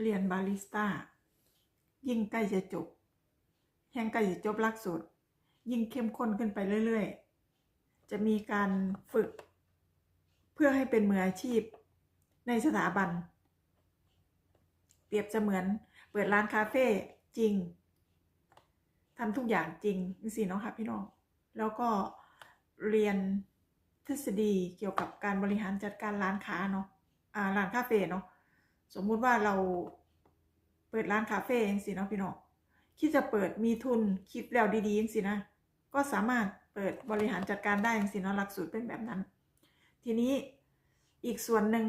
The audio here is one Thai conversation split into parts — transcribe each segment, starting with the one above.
เรียนบาริสต้า ยิ่งใกล้จะจบแห่งใกล้จะจบหลักสูตร ยิ่งเข้มข้นขึ้นไปเรื่อย ๆ จะมีการฝึก เพื่อให้เป็นมืออาชีพในสถาบัน เปรียบเสมือนเปิดร้านคาเฟ่จริงทำทุกอย่างจริงนี่สิเนาะค่ะพี่น้อง แล้วก็เรียนทฤษฎีเกี่ยวกับการบริหารจัดการร้านค้าเนาะร้านคาเฟ่เนาะ สมมุติว่าเราเปิดร้านคาเฟ่เองสิเนาะพี่น้องคิดจะเปิดมีทุนคิดแล้วดีๆเองสินะก็สามารถเปิดบริหารจัดการได้เองสินะหลักสูตรเป็นแบบนั้น ทีนี้อีกส่วนหนึ่ง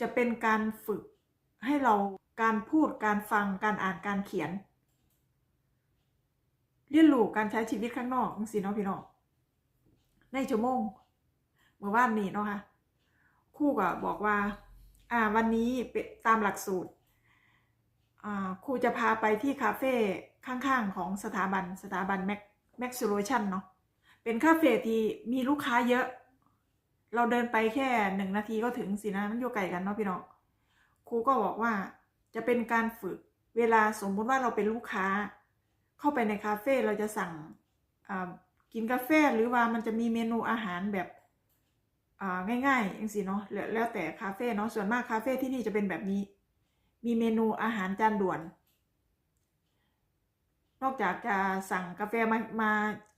จะเป็นการฝึกให้เราการพูดการฟังการอ่านการเขียน เรียนรู้การใช้ชีวิตข้างนอกจังสิเนาะพี่น้องในชั่วโมงเมื่อวานนี้เนาะค่ะ คู่ก็บอกว่า อ่าวันนี้ตามหลักสูตรอ่าครูจะพาไปที่คาเฟ่ข้างๆของสถาบันสถาบันแม็กแม็กซ์โลชันเนาะเป็นคาเฟ่ที่มีลูกค้าเยอะ เราเดินไปแค่หนึ่งนาทีก็ถึงสินะมันอยู่ไกลกันเนาะพี่น้องครูก็บอกว่าจะเป็นการฝึกเวลาสมมุติว่าเราเป็นลูกค้า เข้าไปในคาเฟ่เราจะสั่งกินกาแฟหรือว่ามันจะมีเมนูอาหารแบบ ง่ายๆอย่างสิเนาะแล้วแล้วแต่คาเฟ่เนาะส่วนมากคาเฟ่ที่นี่จะเป็นแบบนี้ มีเมนูอาหารจานด่วน นอกจากจะสั่งกาแฟมามา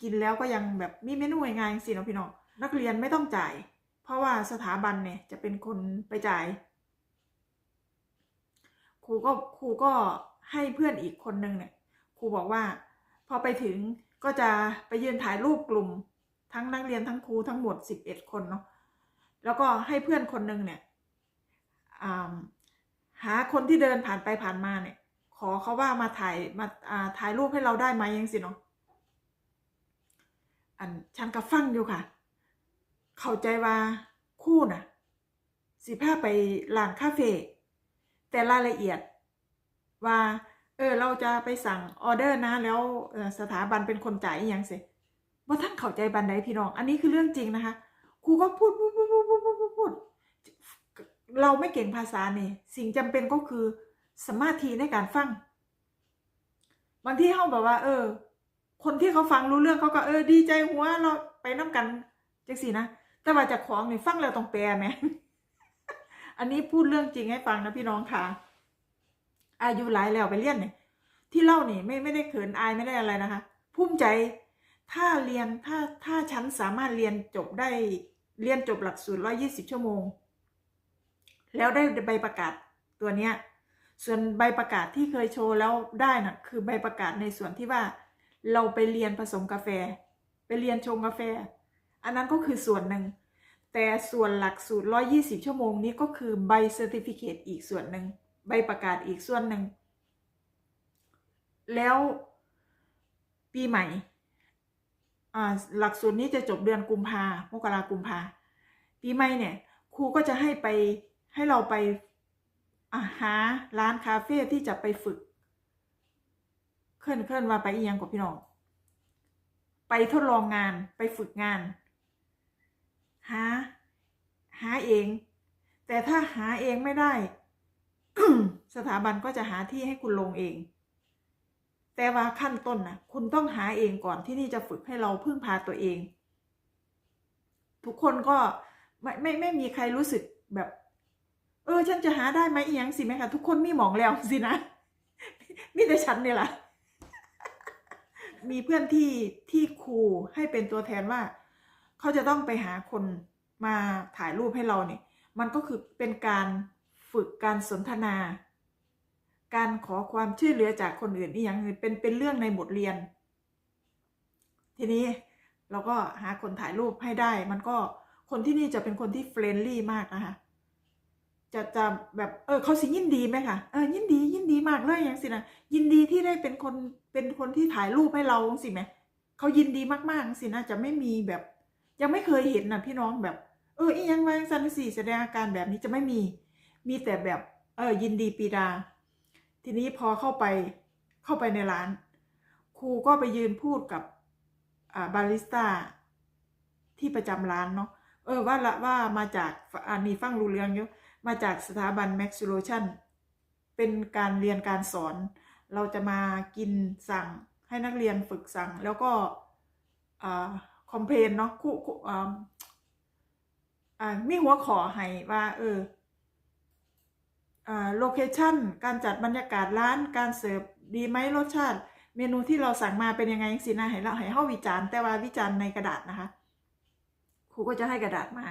กินแล้วก็ยังแบบมีเมนูง่ายๆสิเนาะพี่น้องนักเรียนไม่ต้องจ่าย เพราะว่าสถาบันเนี่ยจะเป็นคนไปจ่ายครูก็ครูก็ให้เพื่อนอีกคนนึงเนี่ยครูบอกว่า พอไปถึงก็จะไปยืนถ่ายรูปกลุ่ม ทั้งนักเรียนทั้งครูทั้งหมดสิบเอ็ดคนเนาะ แล้วก็ให้เพื่อนคนหนึ่งเนี่ยหาคนที่เดินผ่านไปผ่านมาเนี่ย ขอเขาว่ามาถ่ายมาถ่ายรูปให้เราได้ไหมยังสิเนาะอันฉันก็ฟังอยู่ค่ะ เข้าใจว่าคู่น่ะ สิพาไปร้างคาเฟ่แต่รายละเอียดว่า เออ เราจะไปสั่งออเดอร์นะ แล้วสถาบันเป็นคนจ่ายยังสิว่าท่านเข้าใจบันไดพี่น้อง อันนี้คือเรื่องจริงนะคะ ครูก็พูดพูดพูด เราไม่เก่งภาษาเนี่ยสิ่งจำเป็นก็คือสมาธิในการฟัง บางที่เขาแบบว่า เออ คนที่เขาฟังรู้เรื่องเขาก็เออดีใจหัวเราไปน้ำกันจังสินะแต่ว่าจากของนี่ฟังแล้วต้องแปลไหมอันนี้พูดเรื่องจริงให้ฟังนะพี่น้องค่ะ อายุหลายแล้วไปเรียนเนี่ยที่เล่านี่ไม่ไม่ได้เขินอายไม่ได้อะไรนะคะภูมิใจถ้าเรียนถ้าถ้าฉันสามารถเรียนจบได้เรียนจบหลักสูตรร้อยี่สิบชั่วโมง แล้วได้ใบประกาศตัวเนี้ยส่วนใบประกาศที่เคยโชว์แล้วได้น่ะคือใบประกาศในส่วนที่ว่า เราไปเรียนผสมกาแฟ ไปเรียนชงกาแฟ อันนั้นก็คือส่วนหนึ่ง แต่ส่วนหลักสูตร 120 ชั่วโมงนี้ก็คือใบเซอร์ติฟิเคตอีกส่วนหนึ่งใบประกาศอีกส่วนหนึ่ง แล้วปีใหม่หลักสูตรนี้จะจบเดือนกุมภามกรากุมภาปีใหม่เนี่ยครูก็จะให้ไป ให้เราไปาหาร้านคาเฟ่ที่จะไปฝึก เคลื่อนเคลื่อนว่าไปอียังกับพี่น้อง ไปทดลองงานไปฝึกงาน หา หาเอง แต่ถ้าหาเองไม่ได้ สถาบันก็จะหาที่ให้คุณลงเอง แต่ว่าขั้นต้นนะคุณต้องหาเองก่อนที่นี่จะฝึกให้เราพึ่งพาตัวเอง ทุกคนก็ไม่ไม่ไม่มีใครรู้สึกแบบ เออ ฉันจะหาได้ไหมอีหยังสิแม่ค่ะทุกคนมีหมองแล้วสินะมีแต่ฉันเนี่ยแหละมีเพื่อนที่ที่ครูให้เป็นตัวแทนว่า เขาจะต้องไปหาคนมาถ่ายรูปให้เราเนี่ย มันก็คือเป็นการฝึกการสนทนา การขอความช่วยเหลือจากคนอื่นนี่ยังเป็นเป็นเรื่องในบทเรียน ทีนี้เราก็หาคนถ่ายรูปให้ได้ มันก็คนที่นี่จะเป็นคนที่เฟรนลี่มากนะคะ จะจะแบบเออเขาสิยินดีไหมคะเออยินดียินดีมากเลยอย่างสินะยินดีที่ได้เป็นคนเป็นคนที่ถ่ายรูปให้เราสิไหมเขายินดีมากๆสินะจะไม่มีแบบ ยังไม่เคยเห็นนะพี่น้องแบบ เอออียังไงสันสี่แสดงอาการแบบนี้จะไม่มี มีแต่แบบเออยินดีปีดา ทีนี้พอเข้าไปเข้าไปในร้าน ครูก็ไปยืนพูดกับอ่าบาริสต้าที่ประจำร้านเนาะเออว่าละว่ามาจากอันนี้ฟังรู้เรื่องอยู่ มาจากสถาบันแม็กซ์โลชันเป็นการเรียนการสอน เราจะมากินสั่งให้นักเรียนฝึกสั่ง แล้วก็คอมเพลนเนาะคู่คู่อ่าอ่ามีหัวขอให้ว่า เออโลเคชั่นการจัดบรรยากาศร้านการเสิร์ฟดีไหมรสชาติ เมนูที่เราสั่งมาเป็นยังไงสินะให้เราให้เฮาวิจารณ์แต่ว่าวิจารณ์ในกระดาษนะคะครูก็จะให้กระดาษมา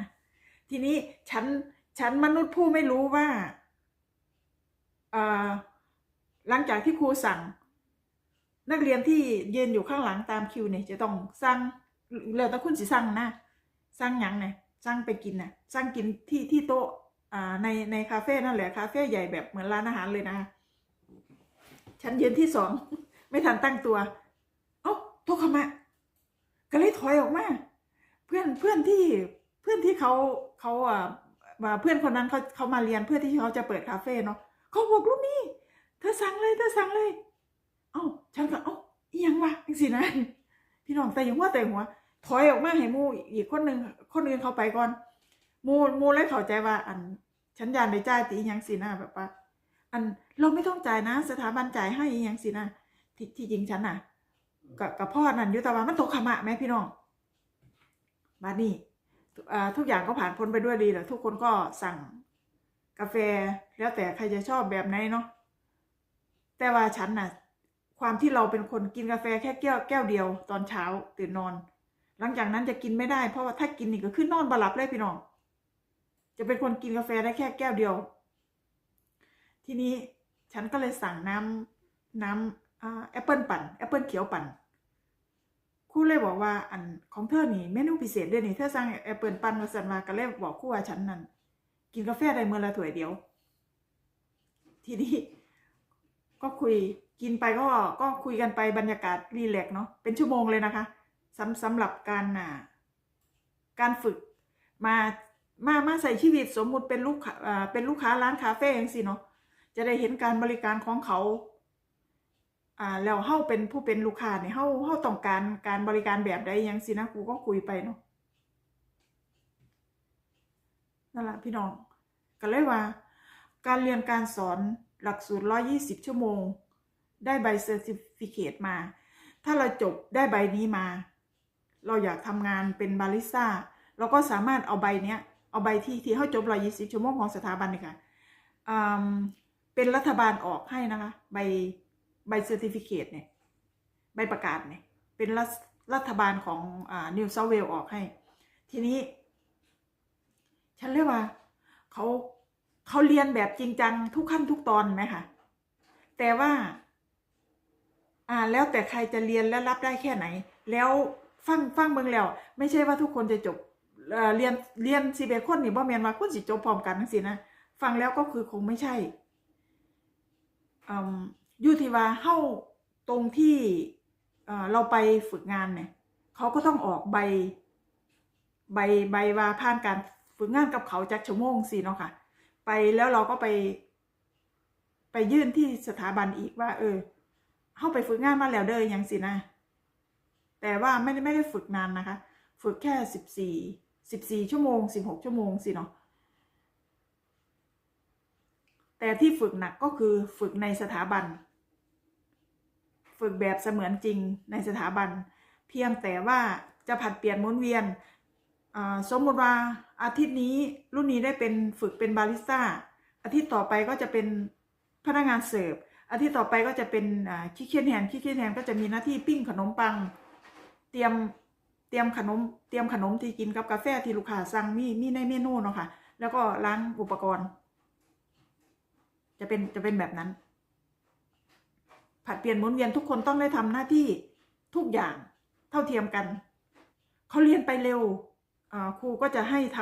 ทีนี้ฉัน ฉันมนุษย์ผู้ไม่รู้ว่าหลังจากที่ครูสั่ง นักเรียนที่ยืนอยู่ข้างหลังตามคิวเนี่ยจะต้องสั่งเรือตะคุณสิสั่งนะสั่งยังเนี่ยสั่งไปกินนะสั่งกินที่ที่โต๊ะในในคาเฟ่นั่นแหละคาเฟ่ใหญ่แบบเหมือนร้านอาหารเลยนะ ฉันยืนที่สองไม่ทันตั้งตัว เอ้าโทษขมาก็เลยถอยออกมา เพื่อนเพื่อนที่เพื่อนที่เขาเขาอ่า เพื่อนคนนั้นเขาเขามาเรียนเพื่อที่เขาจะเปิดคาเฟ่เนาะเขาบอกลูกนี่เธอสั่งเลยเธอสั่งเลยเอ้าฉันก็เอ้าอียงวะจังสินะพี่น้องแต่ยังว่าแต่หัว ถอยออกมาให้มูอีกคนหนึ่งคนอื่นเขาไปก่อนมูมูเลยเข้าใจว่า อันฉันยานได้จ่ายตีอหยังสินะแบบว่า อันเราไม่ต้องจ่ายนะ สถาบันจ่ายให้อหยังสินะที่ที่จริงฉันน่ะกับกับพ่อนั่นยุตะวันมันตกขมะไหมพี่น้องมานี่ ทุกอย่างก็ผ่านพ้นไปด้วยดีแหละทุกคนก็สั่งกาแฟแล้วแต่ใครจะชอบแบบไหนเนาะแต่ว่าฉันน่ะ ความที่เราเป็นคนกินกาแฟแค่แก้วแก้วเดียว ตอนเช้าตื่นนอน หลังจากนั้นจะกินไม่ได้เพราะว่าถ้ากินนี่ก็ขึ้นนอนบหลับเลยพี่น้อง จะเป็นคนกินกาแฟได้แค่แก้วเดียว ทีนี้ฉันก็เลยสั่งน้ำน้ำแอปเปิลปั่นแอปเปิลเขียวปั่น ครูเลยบอกว่าอันของเธอนี่เมนูพิเศษด้วยนี่เธอสั่งแอปเปิลปั่นมาสั่นมาก็เลยบอกครูว่าฉันนั่นกินกาแฟได้เมื่อละถ้วยเดียว ทีนี้ก็คุยกินไปก็ก็คุยกันไปบรรยากาศรีแลกเนาะเป็นชั่วโมงเลยนะคะสำสำหรับการอ่าการฝึกมามามาใส่ชีวิตสมมุติเป็นลูกค้าอ่าเป็นลูกค้าร้านคาเฟ่ยังสิเนาะจะได้เห็นการบริการของเขา อ่าแล้วเฮาเป็นผู้เป็นลูกค้าเนี่ยเฮาเฮาต้องการการบริการแบบใดยังสินะกูก็คุยไปเนาะนั่นแหละพี่น้องก็เลยว่า การเรียนการสอนหลักสูตร 120 ชั่วโมง ได้ใบเซอร์ติฟิเคตมา ถ้าเราจบได้ใบนี้มา เราอยากทำงานเป็นบาริสต้าเราก็สามารถเอาใบเนี้ย เอาใบที่ที่เขาจบ 120 ชั่วโมงของสถาบันนี่ค่ะอืมเป็นรัฐบาลออกให้นะคะ ใบ ใบเซอร์ติฟิเคตเนี่ย ใบประกาศเนี่ย เป็นรัฐรัฐบาลของอ่านิวเซาเวลออกให้ ทีนี้ ฉันเรียกว่า เขาเขาเรียนแบบจริงจังทุกขั้นทุกตอนไหมคะแต่ว่า อ่า แล้วแต่ใครจะเรียนและรับได้แค่ไหน แล้วฟังฟังเบิ่งแล้ว ไม่ใช่ว่าทุกคนจะจบเรียนเรียนสิบเอ็ดคนนี่บ่แมนว่าคนสิจบพร้อมกันทั้งสินะ ฟังแล้วก็คือคงไม่ใช่อืม อยู่ที่ว่าเฮ้าตรงที่เราไปฝึกงานเนี่ยเขาก็ต้องออกใบ ใบใบว่าผ่านการฝึกงานกับเขาจากชั่วโมงสิเนาะค่ะ ไปแล้วเราก็ไป ไปยื่นที่สถาบันอีกว่า เออเข้าไปฝึกงานมาแล้วเด้อยังสินะ แต่ว่าไม่ได้ไม่ได้ฝึกนานนะคะ ฝึกแค่สิบสี่สิบสี่ชั่วโมงสิบหกชั่วโมงสิเนาะแต่ที่ฝึกหนักก็คือฝึกในสถาบัน ฝึกแบบเสมือนจริงในสถาบัน เพียงแต่ว่าจะผัดเปลี่ยนหมุนเวียนสมมติว่าอาทิตย์นี้รุ่นนี้ได้เป็นฝึกเป็นบาริสต้าอาทิตย์ต่อไปก็จะเป็นพนักงานเสิร์ฟอาทิตย์ต่อไปก็จะเป็นอ่าคิเคนแฮนคิเคนแฮนก็จะมีหน้าที่ปิ้งขนมปัง เตรียมเตรียมขนมเตรียมขนมที่กินกับกาแฟที่ลูกค้าสั่งมีมีในเมนูเนาะค่ะแล้วก็ล้างอุปกรณ์ จะเป็นจะเป็นแบบนั้น เปลี่ยนหมุนเวียนทุกคนต้องได้ทำหน้าที่ทุกอย่างเท่าเทียมกันเขาเรียนไปเร็วครูก็จะให้ท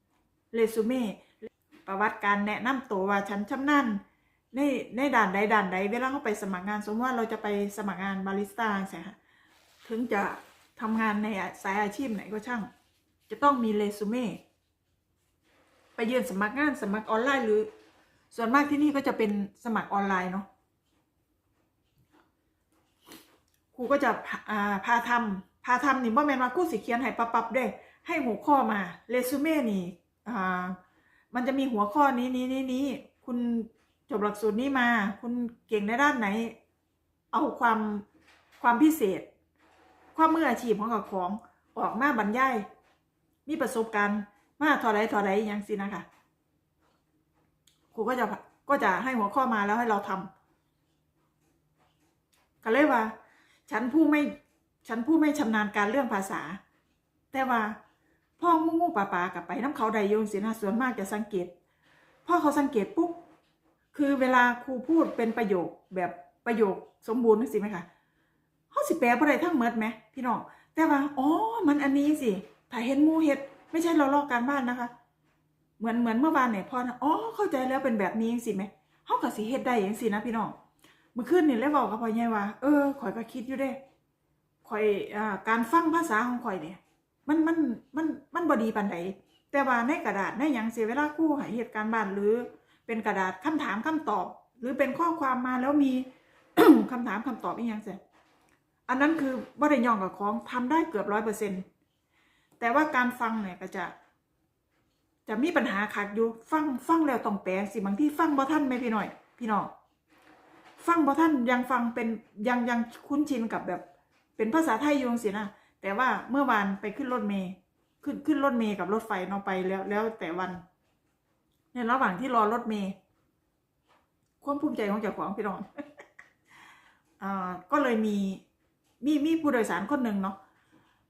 ำเรซูเม่ประวัติการแนะนำตัวว่าฉันชำนาญในในด่านใดด่านใดเวลาเขาไปสมัครงาน สมมติว่าเราจะไปสมัครงานบาริสต้าใช่ค่ะถึงจะทำงานในสายอาชีพไหนก็ช่าง จะต้องมีเรซูเม่ไปยื่นสมัครงานสมัครออนไลน์หรือ ส่วนมากที่นี่ก็จะเป็นสมัครออนไลน์เนาะ ครูก็จะพาทำพาทำนี่บ่แม่นว่าครูสิเขียนให้ปับๆเด้ให้หัวข้อมาเรซูเม่นี่มันจะมีหัวข้อนี้นี้นี้นี้คุณจบหลักสูตรนี้มา คุณเก่งในด้านไหน เอาความความพิเศษ ความมืออาชีพของกับของออกมาบรรยายมีประสบการณ์มาทอไรทอไรอยังสินะคะครูก็จะก็จะให้หัวข้อมาแล้วให้เราทำก็เลยว่า ฉันผู้ไม่ฉันผู้ไม่ชำนาญการเรื่องภาษา แต่ว่าพ่องูงูป่าป่ากับไปน้ำเขาใดโยงสินะส่วนมากจะสังเกต พ่อเขาสังเกตปุ๊บคือเวลาครูพูดเป็นประโยคแบบประโยคสมบูรณ์นึกสิไหมคะเขาสิแปลอะไรทั้งเมดไหมพี่น้องแต่ว่าอ๋อมันอันนี้สิถ้าเห็นมูเห็ดไม่ใช่เราลอกการบ้านนะคะ เหมือนเหมือนเมื่อวานเนี่ยพ่อนะอ๋อเข้าใจแล้วเป็นแบบนี้สิไหมเขากับสิเฮ็ดได้อย่างสินะพี่น้อง เมื่อคืนนี่เลยบอกกับพ่อใหญ่ว่าเออข่อยก็คิดอยู่เด้ข่อยอ่าการฟังภาษาของข่อยเนี่ยมันมันมันมันบอดีปันใดแต่ว่าในกระดาษในหยังเสียเวลากู้ให้เหตุการณ์บ้านหรือ เป็นกระดาษคำถามคำตอบ หรือเป็นข้อความมาแล้วมีคำถามคำตอบอีกอย่างเสียอันนั้นคือว่าได้ยองกับของทำได้เกือบร้อยเปอร์เซ็นตแต่ว่าการฟังเนี่ยก็จะจะมีปัญหาขัดอยู่ฟังฟังแล้วต้องแปลสิบางที่ฟังบ่ท่านไหมพี่หน่อย พี่น้อง ฟังบ่ท่านยังฟังเป็นยังยังคุ้นชินกับแบบ เป็นภาษาไทยอยจังสินะแต่ว่าเมื่อวานไปขึ้นรถเมย์ขึ้นขึ้นรถเมย์กับรถไฟเนาะไปแล้ว แล้วแต่วัน ในระหว่างที่รอรถเมย์ความภูมิใจของเจ้าของพี่น้องอ่าก็เลยมีมีมีผู้โดยสารคนหนึ่งเนาะ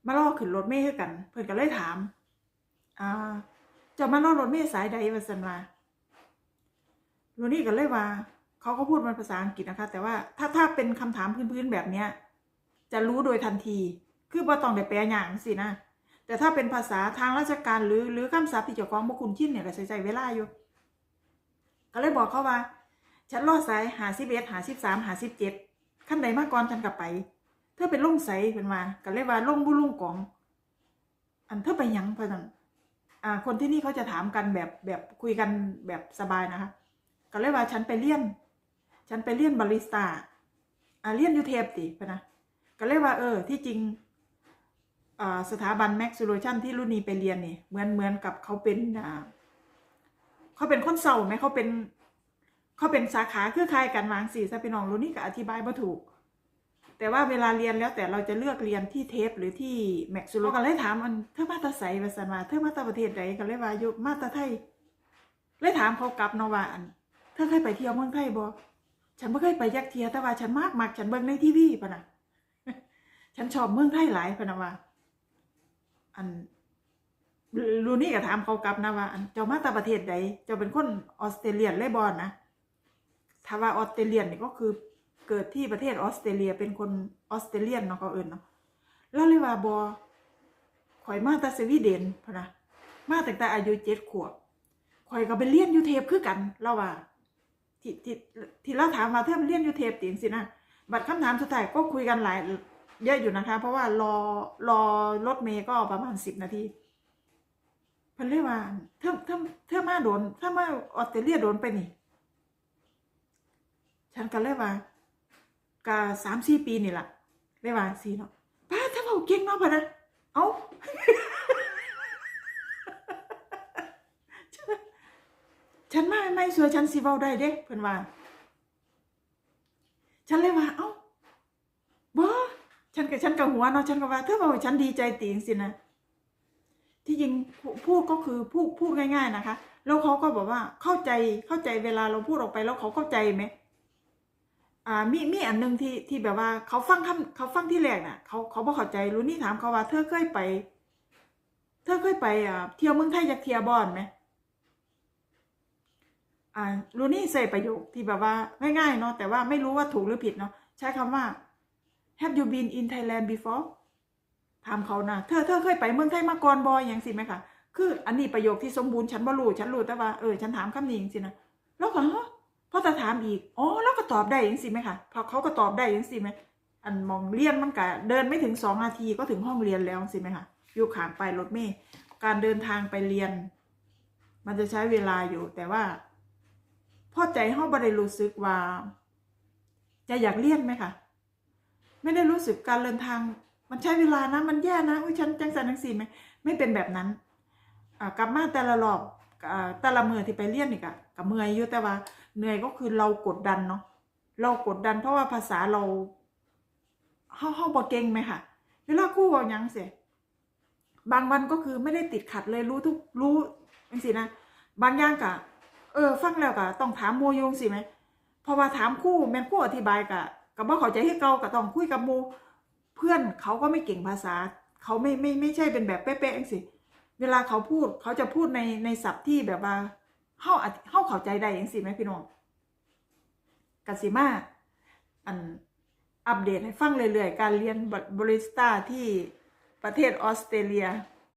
มารอขึ้นรถเมย์ด้กัน เพื่อนก็เลยถามอ่าจะมารอรถเมย์สายใดวะสันว่าลูนี่ก็เลยว่า เขาก็พูดเป็นภาษาอังกฤษนะคะ แต่ว่าถ้าถ้าเป็นคำถามพื้นๆแบบเนี้ย จะรู้โดยทันที คือบ่ต้องได้แปลอย่างสินะ แต่ถ้าเป็นภาษาทางราชการหรือหรือคำศัพท์ที่เจ้าของบ่คุ้นชินเนี่ยก็ใช้ใจเวลาอยู่ ก็เลยบอกเขาว่า ฉันรอดสายหาสิบเอ็ดหาสิบสามหาสิบเจ็ดขั้นใดมาก่อนฉันกลับไปเธอเป็นลุงใสเป็นมาก็เลยว่าลุงบุลุงกอง อันเธอไปยังเพื่อนนอ่า คนที่นี่เขาจะถามกันแบบแบบคุยกันแบบสบายนะคะก็เลยว่าฉันไปเลี่ยน ฉันไปเลี่ยนบาริสต้าอ่าเลี่ยนยูเทปติพะนะก็เลยว่าเออ ที่จริงสถาบันแม็กซ์โซลูชันที่รุ่นนี้ไปเรียนนี่เหมือนเหมือนกับเขาเป็นเขาเป็นคนเศร้าไหมเขาเป็น เขาเป็นสาขาคือข่ายกันวางสี่ซะพี่น้องรุ่นนี้ก็อธิบายไมาถูก แต่ว่าเวลาเรียนแล้วแต่เราจะเลือกเรียนที่เทปหรือที่แม็กซ์โซลูก็เลยถามมันเธอมาตาใสภาษามาเธอมาตาประเทศใดก็เลยว่าอยู่มาตาไทยเลยถามเขากลับเนาะว่าอันเธอเคยไปเที่ยวเมืองไทยบ่ ฉันไม่เคยไปยักเทียแต่ว่าฉันมากมากฉันเบิ่งในทีวีปะนะฉันชอบเมืองไทยหลายพะนะว่า อันรูนี่ก็ถามเขากลับนะว่าเจ้ามาตาประเทศใดเจ้าเป็นคนออสเตรเลียนเลยบอลนะถ้าว่าออสเตรเลียนนี่ก็คือเกิดที่ประเทศออสเตรเลียเป็นคนออสเตรเลียนเนาะก็เอิญเนาะแล้วเลยว่าบอข่อยมาตาสวีเดนพะนะมาตั้งแต่อายุเจ็ดขวบข่อยก็ไปเรียนยูเทปคือกันเล่าว่า ที่ที่ที่เราถามมาเธอมันเรียนอยู่เทปติงสินะบัตรคำถามสุดท้ายก็คุยกันหลายเยอะอยู่นะคะ เพราะว่ารอรอรถเมย์ก็ประมาณสิบนาทีเพิ่นเรียกว่าเธอเธอเธอมาโดนถ้ามาออสเตรเลียโดนไปนี่ ฉันก็เลยว่ากะสามสี่ปีนี่แหละเลยว่าสีเนาะป้าถ้าเราเก่งเนาะพะนะเอ้า ฉันมาไม่สวยฉันสิเว้าได้เด้เพิ่อนว่า ฉันเลยว่า เอ้าบ่ฉันกับฉันกับหัวเนาะฉันก็ว่าเธอบอกว่าฉันดีใจติงสินะที่จริงพูดก็คือพูดพูดง่าย ๆนะคะ แล้วเขาก็บอกว่าเข้าใจเข้าใจเวลาเราพูดออกไปแล้วเขาเข้าใจไหมอ่ามีมีอันหนึงที่ที่แบบว่าเขาฟังคำเขาฟังที่แรกน่ะเขาเขาบ่เข้าใจรู้นี่ถามเขาว่าเธอเคยไป เธอเคยไปอ่าเที่ยวเมืองไทยจากเที่ยวบอนไหม อ่ารูนี่ใส่ประโยคที่แบบว่าง่ายๆเนาะแต่ว่าไม่รู้ว่าถูกหรือผิดเนาะใช้คำว่า Have you been in Thailand before ถามเขานะเธอเธอเคยไปเมืองไทยมาก่อนบอยอย่างสิไหมคะคืออันนี้ประโยคที่สมบูรณ์ฉันบ่รู้ฉันรู้แต่ว่าเออฉันถามคำนี้อย่างสินะแล้วก็ฮะพอจะถามอีกอ๋อแล้วก็ตอบได้อย่างสิไหมคะพอเขาก็ตอบได้อย่างสิไหมอันมองเรียนมันกะเดินไม่ถึงสองนาทีก็ถึงห้องเรียนแล้วสิไหมคะอยู่ขางไปรถเมล์การเดินทางไปเรียน มันจะใช้เวลาอยู่แต่ว่า พ่อใจเฮาบ่ได้รู้สึกว่า จะอยากเลี่ยนไหมคะไม่ได้รู้สึกการเดินทาง มันใช้เวลานะ มันแย่นะอุ้ยฉันจังสันจังสีไหมไม่เป็นแบบนั้นกลับมาแต่ละรอบอ่าแต่ละมือที่ไปเลี่ยนนี่กะกับเมื่อยอยู่แต่ว่าเหนื่อยก็คือเรากดดันเนาะเรากดดันเพราะว่าภาษาเราเฮาเฮาบ่เก่งไหมค่ะเวลาคู่วายังเสียบางวันก็คือไม่ได้ติดขัดเลยรู้ทุกรู้จังซี่นะบางอย่างกะ เออ ฟังแล้วกะต้องถามโมโยงสิไหมเพราะว่าถามคู่แม่นคู่อธิบายกะก็บ่เข้าใจให้เกาก็ต้องคุยกับโมเพื่อนเขาก็ไม่เก่งภาษา เขาไม่ไม่ไม่ใช่เป็นแบบเป๊ะๆจังสิเวลาเขาพูดเขาจะพูดในในศัพท์ที่แบบว่าเฮาอธิเฮาเข้าใจได้จังสิไหมพี่น้องกสิมาอันอัปเดตให้ฟังเรื่อยๆ การเรียนบริสต้าที่ประเทศออสเตรเลีย